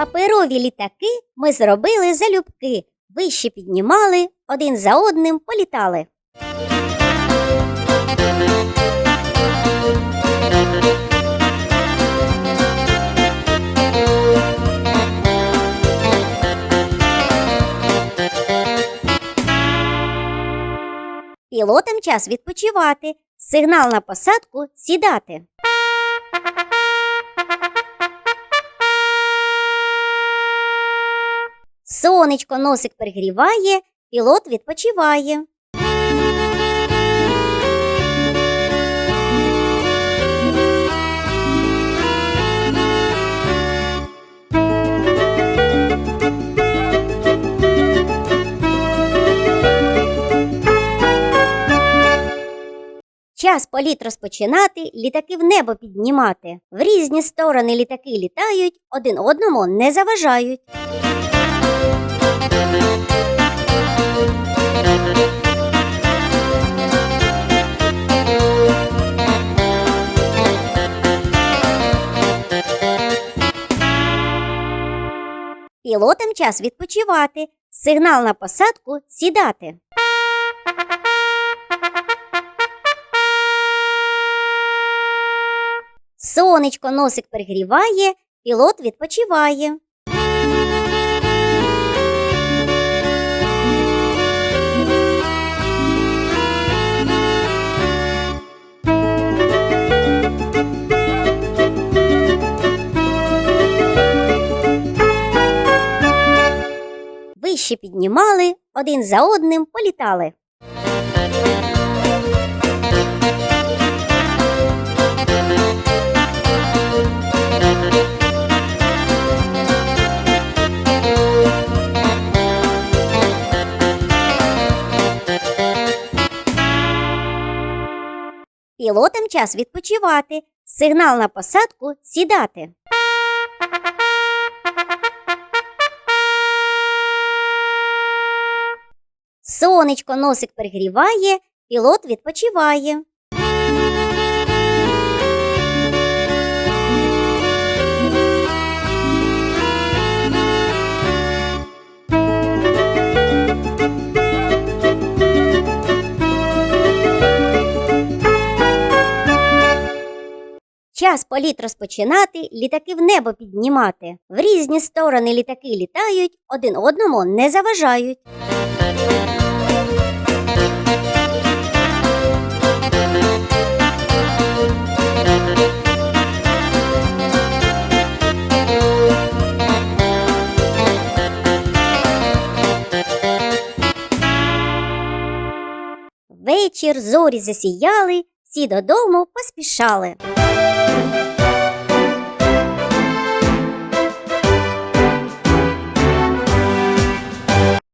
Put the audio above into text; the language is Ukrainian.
Паперові літаки ми зробили залюбки, вище піднімали, один за одним політали. Пілотам час відпочивати, сигнал на посадку сідати. Сонечко носик перегріває, пілот відпочиває. Час політ розпочинати, літаки в небо піднімати. В різні сторони літаки літають, один одному не заважають. Пілотам час відпочивати, сигнал на посадку сідати. Сонечко носик перегріває, пілот відпочиває. Вище піднімали, один за одним політали. Пілотам час відпочивати, сигнал на посадку сідати. Сонечко носик перегріває, пілот відпочиває. Час політ розпочинати, літаки в небо піднімати. В різні сторони літаки літають, один одному не заважають. Вечір зорі засіяли, всі додому поспішали.